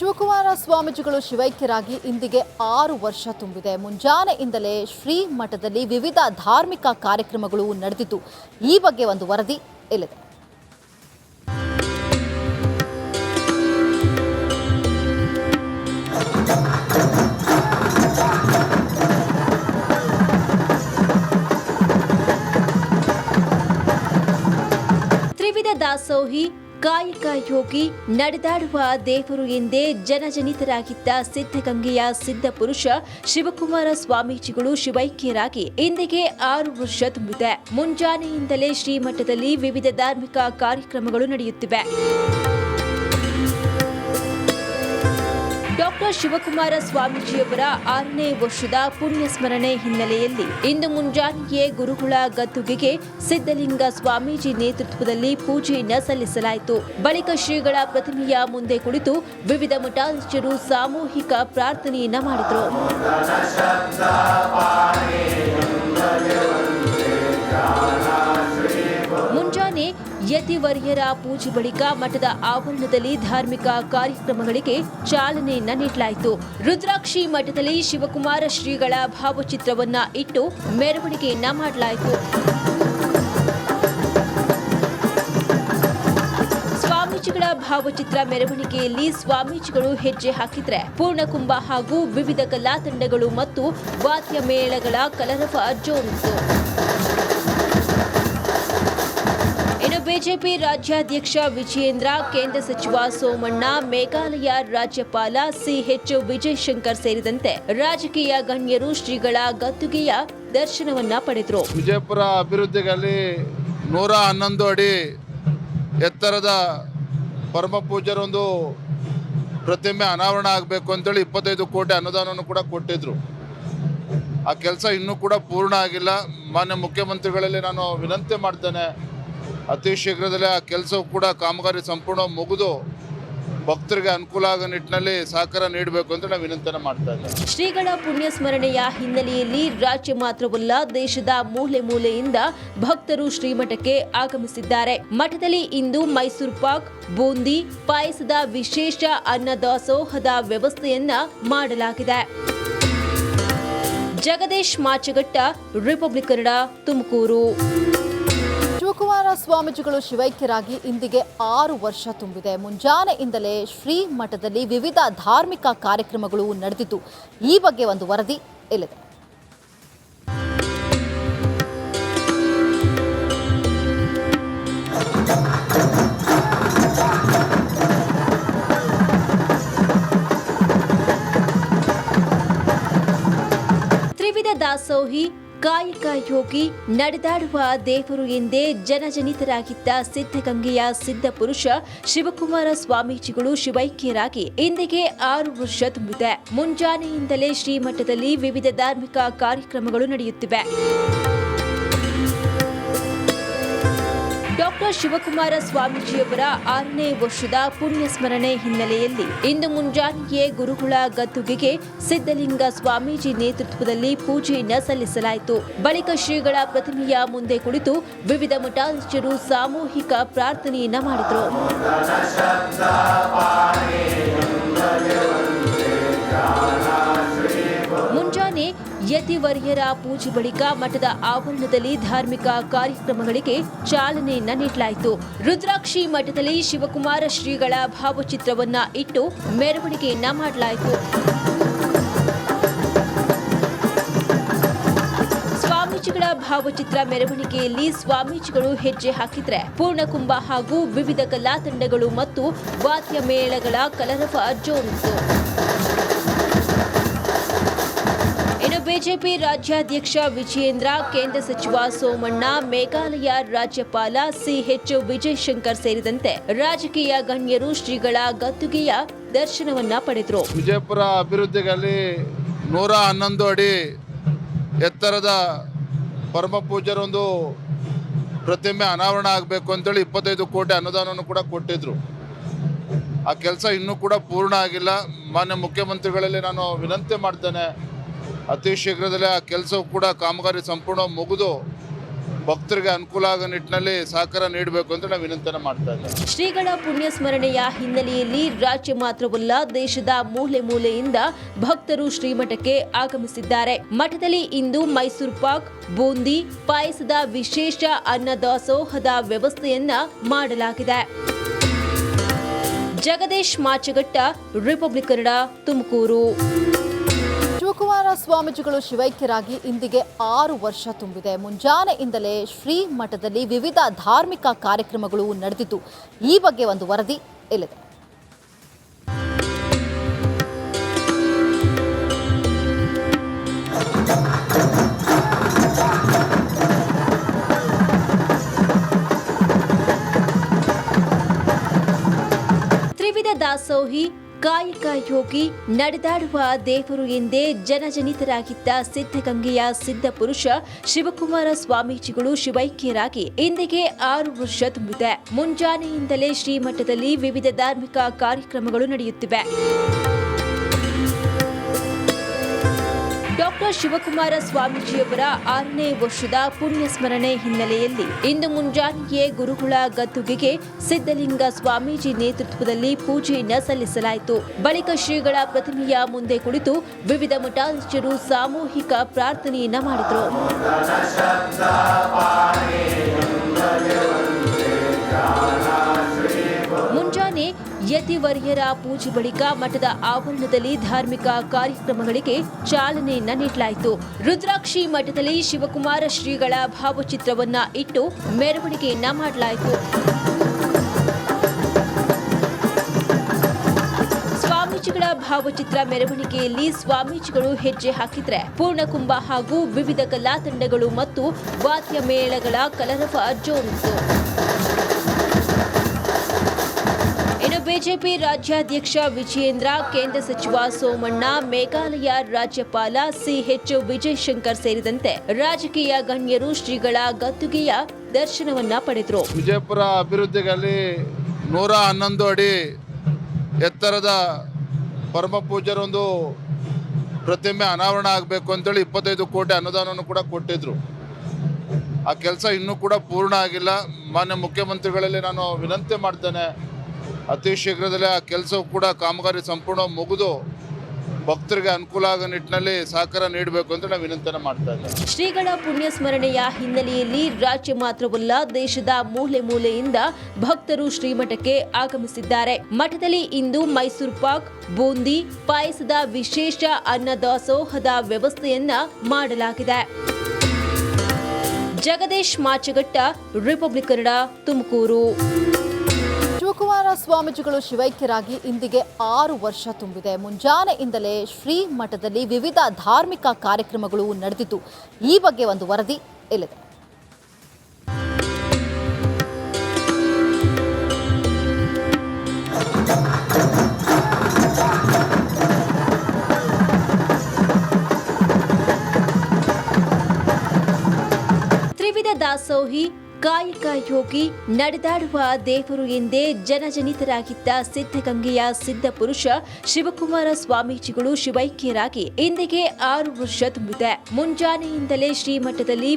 ಶಿವಕುಮಾರ ಸ್ವಾಮೀಜಿಗಳು ಶಿವೈಕ್ಯರಾಗಿ ಇಂದಿಗೆ ಆರು ವರ್ಷ ತುಂಬಿದೆ. ಮುಂಜಾನೆಯಿಂದಲೇ ಶ್ರೀ ಮಠದಲ್ಲಿ ವಿವಿಧ ಧಾರ್ಮಿಕ ಕಾರ್ಯಕ್ರಮಗಳು ನಡೆದಿದ್ದು, ಈ ಬಗ್ಗೆ ಒಂದು ವರದಿ ಇಲ್ಲಿದೆ. ತ್ರಿವಿಧ ದಾಸೋಹಿ ಕಾಯಕ ಯೋಗಿ ನಡೆದಾಡುವ ದೇವರು ಎಂದೇ ಜನಜನಿತರಾಗಿದ್ದ ಸಿದ್ಧಗಂಗೆಯ ಸಿದ್ಧ ಪುರುಷ ಶಿವಕುಮಾರ ಸ್ವಾಮೀಜಿಗಳು ಶಿವೈಕ್ಯರಾಗಿ ಇಂದಿಗೆ ಆರು ವರ್ಷ ತುಂಬಿದೆ. ಮುಂಜಾನೆಯಿಂದಲೇ ಶ್ರೀಮಠದಲ್ಲಿ ವಿವಿಧ ಧಾರ್ಮಿಕ ಕಾರ್ಯಕ್ರಮಗಳು ನಡೆಯುತ್ತಿವೆ. ಶಿವಕುಮಾರ ಸ್ವಾಮೀಜಿಯವರ ಆರನೇ ವರ್ಷದ ಪುಣ್ಯ ಸ್ಮರಣೆ ಹಿನ್ನೆಲೆಯಲ್ಲಿ ಇಂದು ಮುಂಜಾನೆಯೇ ಗುರುಗಳ ಗದ್ದುಗೆಗೆ ಸಿದ್ದಲಿಂಗ ಸ್ವಾಮೀಜಿ ನೇತೃತ್ವದಲ್ಲಿ ಪೂಜೆಯನ್ನ ಸಲ್ಲಿಸಲಾಯಿತು. ಬಳಿಕ ಶ್ರೀಗಳ ಪ್ರತಿಮೆಯ ಮುಂದೆ ಕುಳಿತು ವಿವಿಧ ಮಠಾಧೀಶರು ಸಾಮೂಹಿಕ ಪ್ರಾರ್ಥನೆಯನ್ನ ಮಾಡಿದರು. ಯತಿವರ್ಯರ ಪೂಜೆ ಬಳಿಕ ಮಠದ ಆವರಣದಲ್ಲಿ ಧಾರ್ಮಿಕ ಕಾರ್ಯಕ್ರಮಗಳಿಗೆ ಚಾಲನೆಯನ್ನ ನೀಡಲಾಯಿತು. ರುದ್ರಾಕ್ಷಿ ಮಠದಲ್ಲಿ ಶಿವಕುಮಾರ ಶ್ರೀಗಳ ಭಾವಚಿತ್ರವನ್ನ ಇಟ್ಟು ಮೆರವಣಿಗೆಯನ್ನ ಮಾಡಲಾಯಿತು. ಸ್ವಾಮೀಜಿಗಳ ಭಾವಚಿತ್ರ ಮೆರವಣಿಗೆಯಲ್ಲಿ ಸ್ವಾಮೀಜಿಗಳು ಹೆಜ್ಜೆ ಹಾಕಿದ್ರೆ ಪೂರ್ಣಕುಂಭ ಹಾಗೂ ವಿವಿಧ ಕಲಾ ತಂಡಗಳು ಮತ್ತು ವಾದ್ಯ ಮೇಳಗಳ ಕಲರವ ಜೋರಿತ್ತು. ಬಿಜೆಪಿ ರಾಜ್ಯಾಧ್ಯಕ್ಷ ವಿಜಯೇಂದ್ರ, ಕೇಂದ್ರ ಸಚಿವ ಸೋಮಣ್ಣ, ಮೇಘಾಲಯ ರಾಜ್ಯಪಾಲ ಸಿಎಚ್ ವಿಜಯಶಂಕರ್ ಸೇರಿದಂತೆ ರಾಜಕೀಯ ಗಣ್ಯರು ಶ್ರೀಗಳ ಗದ್ದುಗೆಯ ದರ್ಶನವನ್ನ ಪಡೆದರು. ವಿಜಯಪುರ ಅಭಿವೃದ್ಧಿಗಾಗಿ ನೂರ ಹನ್ನೊಂದು ಅಡಿ ಎತ್ತರದ ಪರಮ ಪೂಜರೊಂದು ಪ್ರತಿಮೆ ಅನಾವರಣ ಆಗಬೇಕು ಅಂತೇಳಿ ಇಪ್ಪತ್ತೈದು ಕೋಟಿ ಅನುದಾನವನ್ನು ಕೂಡ ಕೊಟ್ಟಿದ್ರು. ಆ ಕೆಲಸ ಇನ್ನೂ ಕೂಡ ಪೂರ್ಣ ಆಗಿಲ್ಲ. ಮಾನ್ಯ ಮುಖ್ಯಮಂತ್ರಿಗಳಲ್ಲಿ ನಾನು ವಿನಂತಿ ಮಾಡ್ತೇನೆ. ಅತಿ ಶೀಘ್ರದಲ್ಲೇ ಆ ಕೆಲಸವು ಕೂಡ ಕಾಮಗಾರಿ ಸಂಪೂರ್ಣ ಮುಗಿದು ಭಕ್ತರಿಗೆ ಅನುಕೂಲ ಆಗೋ ನಿಟ್ಟಿನಲ್ಲಿ ಸಹಕಾರ ನೀಡಬೇಕು ಅಂತ ನಾವು ವಿನಂತನ ಮಾಡ್ತಾ ಇದ್ದೇವೆ. ಶ್ರೀಗಳ ಪುಣ್ಯ ಸ್ಮರಣೆಯ ಹಿನ್ನೆಲೆಯಲ್ಲಿ ರಾಜ್ಯ ಮಾತ್ರವಲ್ಲ ದೇಶದ ಮೂಲೆ ಮೂಲೆಯಿಂದ ಭಕ್ತರು ಶ್ರೀಮಠಕ್ಕೆ ಆಗಮಿಸಿದ್ದಾರೆ. ಮಠದಲ್ಲಿ ಇಂದು ಮೈಸೂರು ಪಾಕ್, ಬೂಂದಿ, ಪಾಯಸದ ವಿಶೇಷ ಅನ್ನದಾಸೋಹದ ವ್ಯವಸ್ಥೆಯನ್ನ ಮಾಡಲಾಗಿದೆ. ಜಗದೀಶ್ ಮಾಚಗಟ್ಟ, ರಿಪಬ್ಲಿಕ್ ಕನ್ನಡ, ತುಮಕೂರು. ಸ್ವಾಮೀಜಿಗಳು ಶಿವೈಕ್ಯರಾಗಿ ಇಂದಿಗೆ ಆರು ವರ್ಷ ತುಂಬಿದೆ. ಮುಂಜಾನೆಯಿಂದಲೇ ಶ್ರೀ ಮಠದಲ್ಲಿ ವಿವಿಧ ಧಾರ್ಮಿಕ ಕಾರ್ಯಕ್ರಮಗಳು ನಡೆದಿದ್ದು, ಈ ಬಗ್ಗೆ ಒಂದು ವರದಿ ಇಲ್ಲಿದೆ. ತ್ರಿವಿಧ ದಾಸೋಹಿ ಕಾಯಕ ಯೋಗಿ ನಡೆದಾಡುವ ದೇವರು ಎಂದೇ ಜನಜನಿತರಾಗಿದ್ದ ಸಿದ್ಧಗಂಗೆಯ ಸಿದ್ಧಪುರುಷ ಶಿವಕುಮಾರ ಸ್ವಾಮೀಜಿಗಳು ಶಿವೈಕ್ಯರಾಗಿ ಇಂದಿಗೆ ಆರು ವರ್ಷ ತುಂಬಿದೆ. ಮುಂಜಾನೆಯಿಂದಲೇ ಶ್ರೀಮಠದಲ್ಲಿ ವಿವಿಧ ಧಾರ್ಮಿಕ ಕಾರ್ಯಕ್ರಮಗಳು ನಡೆಯುತ್ತಿವೆ. ಶಿವಕುಮಾರ ಸ್ವಾಮೀಜಿಯವರ ಆರನೇ ವರ್ಷದ ಪುಣ್ಯಸ್ಮರಣೆ ಹಿನ್ನೆಲೆಯಲ್ಲಿ ಇಂದು ಮುಂಜಾನೆಯೇ ಗುರುಗಳ ಗದ್ದುಗೆಗೆ ಸಿದ್ದಲಿಂಗ ಸ್ವಾಮೀಜಿ ನೇತೃತ್ವದಲ್ಲಿ ಪೂಜೆಯನ್ನ ಸಲ್ಲಿಸಲಾಯಿತು. ಬಳಿಕ ಶ್ರೀಗಳ ಪ್ರತಿಮೆಯ ಮುಂದೆ ಕುಳಿತು ವಿವಿಧ ಮಠಾಧೀಶರು ಸಾಮೂಹಿಕ ಪ್ರಾರ್ಥನೆಯನ್ನ ಮಾಡಿದರು. ಯತಿವರ್ಯರ ಪೂಜೆ ಬಳಿಕ ಮಠದ ಆವರಣದಲ್ಲಿ ಧಾರ್ಮಿಕ ಕಾರ್ಯಕ್ರಮಗಳಿಗೆ ಚಾಲನೆಯನ್ನ ನೀಡಲಾಯಿತು. ರುದ್ರಾಕ್ಷಿ ಮಠದಲ್ಲಿ ಶಿವಕುಮಾರ ಶ್ರೀಗಳ ಭಾವಚಿತ್ರವನ್ನ ಇಟ್ಟು ಮೆರವಣಿಗೆಯನ್ನ ಮಾಡಲಾಯಿತು. ಸ್ವಾಮೀಜಿಗಳ ಭಾವಚಿತ್ರ ಮೆರವಣಿಗೆಯಲ್ಲಿ ಸ್ವಾಮೀಜಿಗಳು ಹೆಜ್ಜೆ ಹಾಕಿದ್ರೆ ಪೂರ್ಣಕುಂಭ ಹಾಗೂ ವಿವಿಧ ಕಲಾ ತಂಡಗಳು ಮತ್ತು ವಾದ್ಯ ಮೇಳಗಳ ಕಲರವ ಜೋರಿತ್ತು. ಬಿಜೆಪಿ ರಾಜ್ಯಾಧ್ಯಕ್ಷ ವಿಜಯೇಂದ್ರ, ಕೇಂದ್ರ ಸಚಿವ ಸೋಮಣ್ಣ, ಮೇಘಾಲಯ ರಾಜ್ಯಪಾಲ ಸಿಎಚ್ ವಿಜಯಶಂಕರ್ ಸೇರಿದಂತೆ ರಾಜಕೀಯ ಗಣ್ಯರು ಶ್ರೀಗಳ ಗದ್ದುಗೆಯ ದರ್ಶನವನ್ನ ಪಡೆದರು. ವಿಜಯಪುರ ಅಭಿವೃದ್ಧಿಗಲ್ಲಿ ನೂರ ಹನ್ನೊಂದು ಅಡಿ ಎತ್ತರದ ಪರಮ ಪೂಜರೊಂದು ಪ್ರತಿಮೆ ಅನಾವರಣ ಆಗಬೇಕು ಅಂತೇಳಿ ಇಪ್ಪತ್ತೈದು ಕೋಟಿ ಅನುದಾನವನ್ನು ಕೂಡ ಕೊಟ್ಟಿದ್ರು. ಆ ಕೆಲಸ ಇನ್ನೂ ಕೂಡ ಪೂರ್ಣ ಆಗಿಲ್ಲ. ಮಾನ್ಯ ಮುಖ್ಯಮಂತ್ರಿಗಳಲ್ಲಿ ನಾನು ವಿನಂತಿ ಮಾಡ್ತೇನೆ. ಅತಿ ಶೀಘ್ರದಲ್ಲೇ ಆ ಕೆಲಸವು ಕೂಡ ಕಾಮಗಾರಿ ಸಂಪೂರ್ಣ ಮುಗಿದು ಭಕ್ತರಿಗೆ ಅನುಕೂಲ ಆಗೋ ನಿಟ್ಟಿನಲ್ಲಿ ಸಹಕಾರ ನೀಡಬೇಕು ಅಂತ ನಾವು ವಿನಂತನ ಮಾಡ್ತಾ ಇದ್ದೇವೆ. ಶ್ರೀಗಳ ಪುಣ್ಯ ಸ್ಮರಣೆಯ ಹಿನ್ನೆಲೆಯಲ್ಲಿ ರಾಜ್ಯ ಮಾತ್ರವಲ್ಲ ದೇಶದ ಮೂಲೆ ಮೂಲೆಯಿಂದ ಭಕ್ತರು ಶ್ರೀಮಠಕ್ಕೆ ಆಗಮಿಸಿದ್ದಾರೆ. ಮಠದಲ್ಲಿ ಇಂದು ಮೈಸೂರು ಪಾಕ್, ಬೂಂದಿ, ಪಾಯಸದ ವಿಶೇಷ ಅನ್ನದಾಸೋಹದ ವ್ಯವಸ್ಥೆಯನ್ನ ಮಾಡಲಾಗಿದೆ. ಜಗದೀಶ್ ಮಾಚಗಟ್ಟ, ರಿಪಬ್ಲಿಕ್ ಕನ್ನಡ, ತುಮಕೂರು. ಶಿವಕುಮಾರ ಸ್ವಾಮೀಜಿಗಳು ಶಿವೈಕ್ಯರಾಗಿ ಇಂದಿಗೆ ಆರು ವರ್ಷ ತುಂಬಿದೆ. ಮುಂಜಾನೆಯಿಂದಲೇ ಶ್ರೀ ಮಠದಲ್ಲಿ ವಿವಿಧ ಧಾರ್ಮಿಕ ಕಾರ್ಯಕ್ರಮಗಳು ನಡೆದಿದ್ದು, ಈ ಬಗ್ಗೆ ಒಂದು ವರದಿ ಇಲ್ಲಿದೆ. ತ್ರಿವಿಧ ದಾಸೋಹಿ ಕಾಯಕ ಯೋಗಿ ನಡೆದಾಡುವ ದೇವರು ಎಂದೇ ಜನಜನಿತರಾಗಿದ್ದ ಸಿದ್ಧಗಂಗೆಯ ಸಿದ್ಧ ಪುರುಷ ಶಿವಕುಮಾರ ಸ್ವಾಮೀಜಿಗಳು ಶಿವೈಕ್ಯರಾಗಿ ಇಂದಿಗೆ ಆರು ವರ್ಷ ತುಂಬಿದೆ. ಮುಂಜಾನೆಯಿಂದಲೇ ಶ್ರೀಮಠದಲ್ಲಿ ವಿವಿಧ ಧಾರ್ಮಿಕ ಕಾರ್ಯಕ್ರಮಗಳು ನಡೆಯುತ್ತಿವೆ. ಶಿವಕುಮಾರ ಸ್ವಾಮೀಜಿಯವರ ಆರನೇ ವರ್ಷದ ಪುಣ್ಯ ಸ್ಮರಣೆ ಹಿನ್ನೆಲೆಯಲ್ಲಿ ಇಂದು ಮುಂಜಾನೆಯೇ ಗುರುಗಳ ಗದ್ದುಗೆಗೆ ಸಿದ್ದಲಿಂಗ ಸ್ವಾಮೀಜಿ ನೇತೃತ್ವದಲ್ಲಿ ಪೂಜೆಯನ್ನ ಸಲ್ಲಿಸಲಾಯಿತು. ಬಳಿಕ ಶ್ರೀಗಳ ಪ್ರತಿಮೆಯ ಮುಂದೆ ಕುಳಿತು ವಿವಿಧ ಮಠಾಧೀಶರು ಸಾಮೂಹಿಕ ಪ್ರಾರ್ಥನೆಯನ್ನ ಮಾಡಿದರು. ಮುಂಜಾನೆ ಯತಿವರ್ಯರ ಪೂಜೆ ಬಳಿಕ ಮಠದ ಆವರಣದಲ್ಲಿ ಧಾರ್ಮಿಕ ಕಾರ್ಯಕ್ರಮಗಳಿಗೆ ಚಾಲನೆಯನ್ನ ನೀಡಲಾಯಿತು ರುದ್ರಾಕ್ಷಿ ಮಠದಲ್ಲಿ ಶಿವಕುಮಾರ ಶ್ರೀಗಳ ಭಾವಚಿತ್ರವನ್ನ ಇಟ್ಟು ಮೆರವಣಿಗೆಯನ್ನ ಮಾಡಲಾಯಿತು. ಸ್ವಾಮೀಜಿಗಳ ಭಾವಚಿತ್ರ ಮೆರವಣಿಗೆಯಲ್ಲಿ ಸ್ವಾಮೀಜಿಗಳು ಹೆಜ್ಜೆ ಹಾಕಿದ್ರೆ ಪೂರ್ಣಕುಂಭ ಹಾಗೂ ವಿವಿಧ ಕಲಾ ತಂಡಗಳು ಮತ್ತು ವಾದ್ಯ ಮೇಳಗಳ ಕಲರವ ಜೋರಿತ್ತು. ಬಿಜೆಪಿ ರಾಜ್ಯಾಧ್ಯಕ್ಷ ವಿಜಯೇಂದ್ರ, ಕೇಂದ್ರ ಸಚಿವ ಸೋಮಣ್ಣ, ಮೇಘಾಲಯ ರಾಜ್ಯಪಾಲ ಸಿಎಚ್ ವಿಜಯಶಂಕರ್ ಸೇರಿದಂತೆ ರಾಜಕೀಯ ಗಣ್ಯರು ಶ್ರೀಗಳ ಗದ್ದುಗೆಯ ದರ್ಶನವನ್ನ ಪಡೆದರು. ವಿಜಯಪುರ ಅಭಿವೃದ್ಧಿಗಲ್ಲಿ ನೂರ ಹನ್ನೊಂದು ಅಡಿ ಎತ್ತರದ ಪರಮ ಪೂಜರೊಂದು ಪ್ರತಿಮೆ ಅನಾವರಣ ಆಗಬೇಕು ಅಂತೇಳಿ ಇಪ್ಪತ್ತೈದು ಕೋಟಿ ಅನುದಾನವನ್ನು ಕೂಡ ಕೊಟ್ಟಿದ್ರು. ಆ ಕೆಲಸ ಇನ್ನೂ ಕೂಡ ಪೂರ್ಣ ಆಗಿಲ್ಲ. ಮಾನ್ಯ ಮುಖ್ಯಮಂತ್ರಿಗಳಲ್ಲಿ ನಾನು ವಿನಂತಿ ಮಾಡ್ತೇನೆ. ಅತಿ ಶೀಘ್ರದಲ್ಲೇ ಆ ಕೆಲಸವು ಕೂಡ ಕಾಮಗಾರಿ ಸಂಪೂರ್ಣ ಮುಗಿದು ಭಕ್ತರಿಗೆ ಅನುಕೂಲ ಆಗೋ ನಿಟ್ಟಿನಲ್ಲಿ ಸಹಕಾರ ನೀಡಬೇಕು ಅಂತ ನಾವು ವಿನಂತನೆ ಮಾಡ್ತಾ ಇದ್ದೇವೆ. ಶ್ರೀಗಳ ಪುಣ್ಯ ಸ್ಮರಣೆಯ ಹಿನ್ನೆಲೆಯಲ್ಲಿ ರಾಜ್ಯ ಮಾತ್ರವಲ್ಲ ದೇಶದ ಮೂಲೆ ಮೂಲೆಯಿಂದ ಭಕ್ತರು ಶ್ರೀಮಠಕ್ಕೆ ಆಗಮಿಸಿದ್ದಾರೆ. ಮಠದಲ್ಲಿ ಇಂದು ಮೈಸೂರು ಪಾಕ್, ಬೂಂದಿ, ಪಾಯಸದ ವಿಶೇಷ ಅನ್ನದಾಸೋಹದ ವ್ಯವಸ್ಥೆಯನ್ನ ಮಾಡಲಾಗಿದೆ. ಜಗದೀಶ್ ಮಾಚಗಟ್ಟ, ರಿಪಬ್ಲಿಕ್ ಕನ್ನಡ, ತುಮಕೂರು. ಸ್ವಾಮೀಜಿಗಳು ಶಿವೈಕ್ಯರಾಗಿ ಇಂದಿಗೆ ಆರು ವರ್ಷ ತುಂಬಿದೆ. ಮುಂಜಾನೆಯಿಂದಲೇ ಶ್ರೀ ಮಠದಲ್ಲಿ ವಿವಿಧ ಧಾರ್ಮಿಕ ಕಾರ್ಯಕ್ರಮಗಳು ನಡೆದಿದ್ದು, ಈ ಬಗ್ಗೆ ಒಂದು ವರದಿ ಇಲ್ಲಿದೆ. ತ್ರಿವಿಧ ದಾಸೋಹಿ ಕಾಯಕ ಯೋಗಿ ನಡೆದಾಡುವ ದೇವರು ಎಂದೇ ಜನಜನಿತರಾಗಿದ್ದ ಸಿದ್ಧಗಂಗೆಯ ಸಿದ್ಧ ಪುರುಷ ಶಿವಕುಮಾರ ಸ್ವಾಮೀಜಿಗಳು ಶಿವೈಕ್ಯರಾಗಿ ಇಂದಿಗೆ ಆರು ವರ್ಷ ತುಂಬಿದೆ. ಮುಂಜಾನೆಯಿಂದಲೇ ಶ್ರೀಮಠದಲ್ಲಿ